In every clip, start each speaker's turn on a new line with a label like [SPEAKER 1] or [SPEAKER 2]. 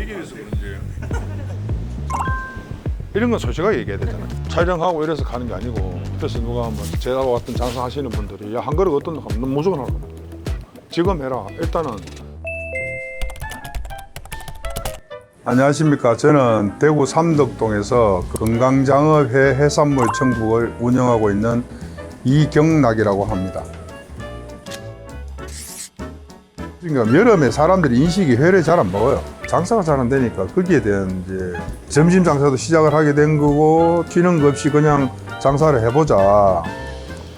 [SPEAKER 1] 얘기해서 문제예요. 이런 건 솔직하게 얘기해야 되잖아요. 촬영하고 이래서 가는 게 아니고 그래서 누가 한번 제가 같은 장사 하시는 분들이 야 한 그릇 어떤 거 하면 무조건 하라고. 지금 해라. 일단은 안녕하십니까. 저는 대구 삼덕동에서 건강장어회 해산물 천국을 운영하고 있는 이경락이라고 합니다. 그러니까 여름에 사람들이 인식이 회를 잘 안 먹어요. 장사가 잘 안 되니까 거기에 대한 이제 점심 장사도 시작을 하게 된 거고 쉬는 거 없이 그냥 장사를 해보자.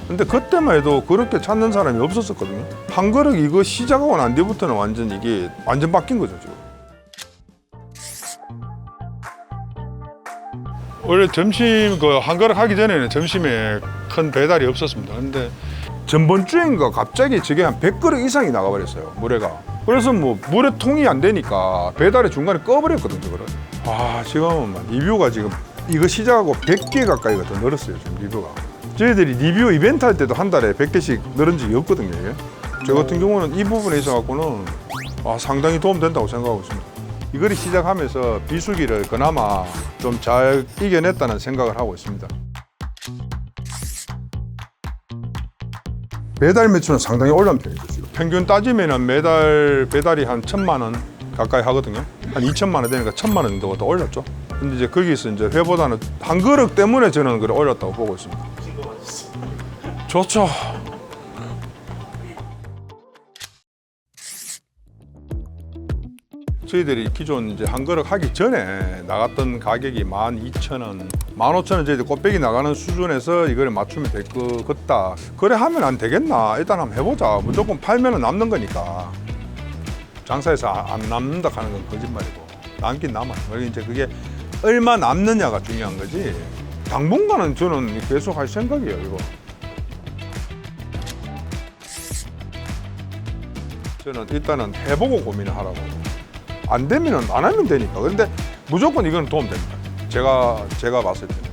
[SPEAKER 1] 근데 그때만 해도 그렇게 찾는 사람이 없었었거든요. 한 그릇 이거 시작하고 난 뒤부터는 완전 이게 완전 바뀐 거죠 지금. 원래 점심 그 한 그릇 하기 전에는 점심에 큰 배달이 없었습니다. 근데 전번 주인가 갑자기 저게 한 100그릇 이상이 나가버렸어요 물회가. 그래서 뭐 물에 통이 안 되니까 배달의 중간에 꺼버렸거든요 그걸. 와 지금은 막 리뷰가 지금 이거 시작하고 100개 가까이가 더 늘었어요 지금 리뷰가. 저희들이 리뷰 이벤트 할 때도 한 달에 100개씩 늘은 적이 없거든요 이게. 저 같은 경우는 이 부분에 있어 갖고는 아, 상당히 도움 된다고 생각하고 있습니다. 이거를 시작하면서 비수기를 그나마 좀 잘 이겨냈다는 생각을 하고 있습니다. 배달 매출은 상당히 올라온 편이죠 지금. 평균 따지면은 매달 배달이 한 천만 원 가까이 하거든요. 한 이천만 원 되니까 천만 원 정도가 더 올랐죠. 근데 이제 거기서 이제 회보다는 한 그릇 때문에 저는 그래 올렸다고 보고 있습니다. 좋죠. 저희들이 기존 이제 한 그릇 하기 전에 나갔던 가격이 12,000원, 15,000원 저희들 꽃배기 나가는 수준에서 이거를 맞추면 될 것 같다. 그래 하면 안 되겠나? 일단 한번 해보자. 무조건 팔면은 남는 거니까. 장사에서 아- 안 남는다 하는 건 거짓말이고 남긴 남아요. 이제 그게 얼마 남느냐가 중요한 거지. 당분간은 저는 계속 할 생각이에요, 이거. 저는 일단은 해보고 고민을 하라고. 안 되면은 안 하면 되니까. 근데 무조건 이건 도움 됩니다. 제가 제가 봤을 때.